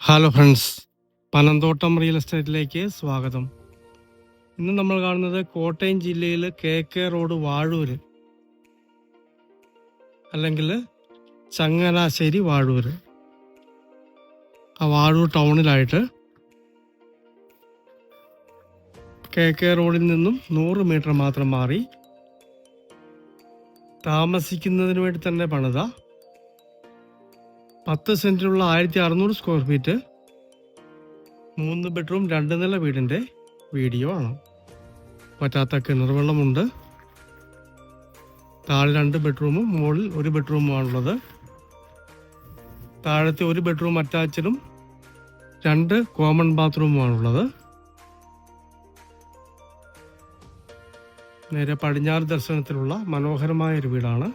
Hello friends Panamthottam real എസ്റ്റേറ്റിലേക്ക് സ്വാഗതം. ഇന്ന് നമ്മൾ കാണുന്നത് കോട്ടയം ജില്ലയിൽ കെ കെ റോഡ് വാഴൂര് അല്ലെങ്കിൽ ചങ്ങനാശ്ശേരി വാഴൂര്. ആ വാഴൂർ ടൗണിലായിട്ട് കെ കെ റോഡിൽ നിന്നും നൂറ് മീറ്റർ മാത്രം മാറി താമസിക്കുന്നതിന് വേണ്ടി തന്നെ പണിത പത്ത് സെന്റിലുള്ള ആയിരത്തി അറുന്നൂറ് സ്ക്വയർ ഫീറ്റ് മൂന്ന് ബെഡ്റൂം രണ്ട് നില വീടിന്റെ വീഡിയോ ആണ്. പറ്റാത്ത കിണർവെള്ളമുണ്ട് താഴെ രണ്ട് ബെഡ്റൂമും മുകളിൽ ഒരു ബെഡ്റൂമുമാണുള്ളത്. താഴത്തെ ഒരു ബെഡ്റൂം അറ്റാച്ചിലും രണ്ട് കോമൺ ബാത്റൂമുമാണുള്ളത്. നേരെ പടിഞ്ഞാറ് ദർശനത്തിലുള്ള മനോഹരമായ ഒരു വീടാണ്.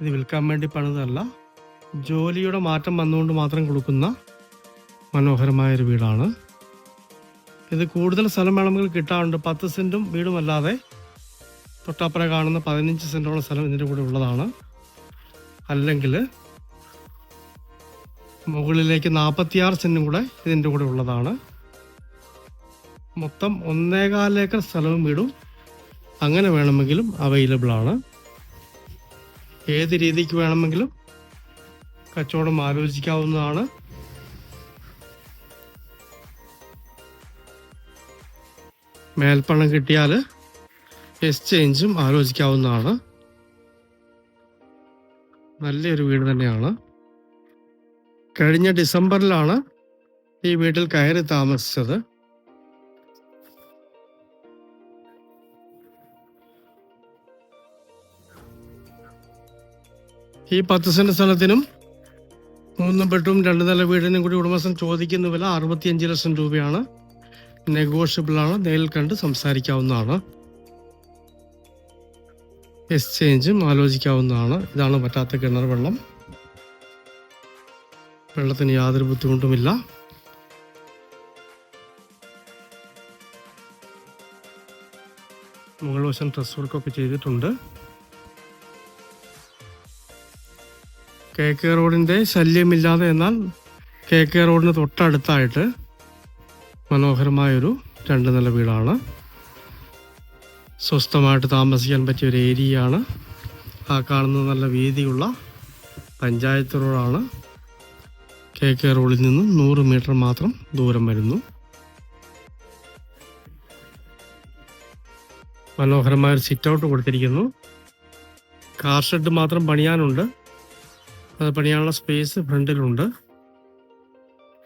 ഇത് വിൽക്കാൻ വേണ്ടി പണിതല്ല ജോലിയുടെ മാറ്റം വന്നുകൊണ്ട് മാത്രം കൊടുക്കുന്ന മനോഹരമായൊരു വീടാണ്. ഇത് കൂടുതൽ സ്ഥലം വേണമെങ്കിൽ കിട്ടാറുണ്ട്. പത്ത് സെന്റും വീടുമല്ലാതെ തൊട്ടപ്പുറ കാണുന്ന പതിനഞ്ച് സെന്റോളം സ്ഥലം ഇതിന്റെ കൂടെ ഉള്ളതാണ്. അല്ലെങ്കിൽ മുകളിലേക്ക് നാൽപ്പത്തിയാറ് സെന്റും കൂടെ ഇതിന്റെ കൂടെ ഉള്ളതാണ്. മൊത്തം ഒന്നേകാൽ ഏക്കർ സ്ഥലവും വീടും അങ്ങനെ വേണമെങ്കിലും അവൈലബിൾ ആണ്. ഏത് രീതിക്ക് വേണമെങ്കിലും കച്ചവടം ആലോചിക്കാവുന്നതാണ്. മേൽപ്പണം കിട്ടിയാൽ എക്സ്ചേഞ്ചും ആലോചിക്കാവുന്നതാണ്. നല്ലൊരു വീട് തന്നെയാണ്. കഴിഞ്ഞ ഡിസംബറിലാണ് ഈ വീട്ടിൽ കയറി താമസിച്ചത്. ഈ പത്ത് സെന്റ് സ്ഥലത്തിനും മൂന്ന് ബെഡ്റൂം രണ്ട് നില വീടിനും കൂടി ഉടമസ്ഥൻ ചോദിക്കുന്ന വില അറുപത്തിയഞ്ച് ലക്ഷം രൂപയാണ്. നെഗോഷ്യബിൾ ആണ് നേരിൽ കണ്ട് സംസാരിക്കാവുന്നതാണ്. എക്സ്ചേഞ്ചും ആലോചിക്കാവുന്നതാണ്. ഇതാണ് പറ്റാത്ത കിണർ വെള്ളം. വെള്ളത്തിന് യാതൊരു ബുദ്ധിമുട്ടുമില്ല. മുകൾ വശം ഡ്രസ് വർക്കൊക്കെ ചെയ്തിട്ടുണ്ട്. കെ കെ റോഡിന്റെ ശല്യമില്ലാതെ എന്നാൽ കെ കെ റോഡിന് തൊട്ടടുത്തായിട്ട് മനോഹരമായൊരു രണ്ട് നില വീടാണ്. സ്വസ്ഥമായിട്ട് താമസിക്കാൻ പറ്റിയ ഒരു ഏരിയയാണ്. ആ കാണുന്ന നല്ല വീതിയുള്ള പഞ്ചായത്ത് റോഡാണ്. കെ കെ റോഡിൽ നിന്നും നൂറ് മീറ്റർ മാത്രം ദൂരം വരുന്നു. മനോഹരമായ ഒരു സിറ്റ് ഔട്ട് കൊടുത്തിരിക്കുന്നു. കാർ ഷെഡ് മാത്രം പണിയാനുണ്ട്. അത് പണിയാനുള്ള സ്പേസ് ഫ്രണ്ടിലുണ്ട്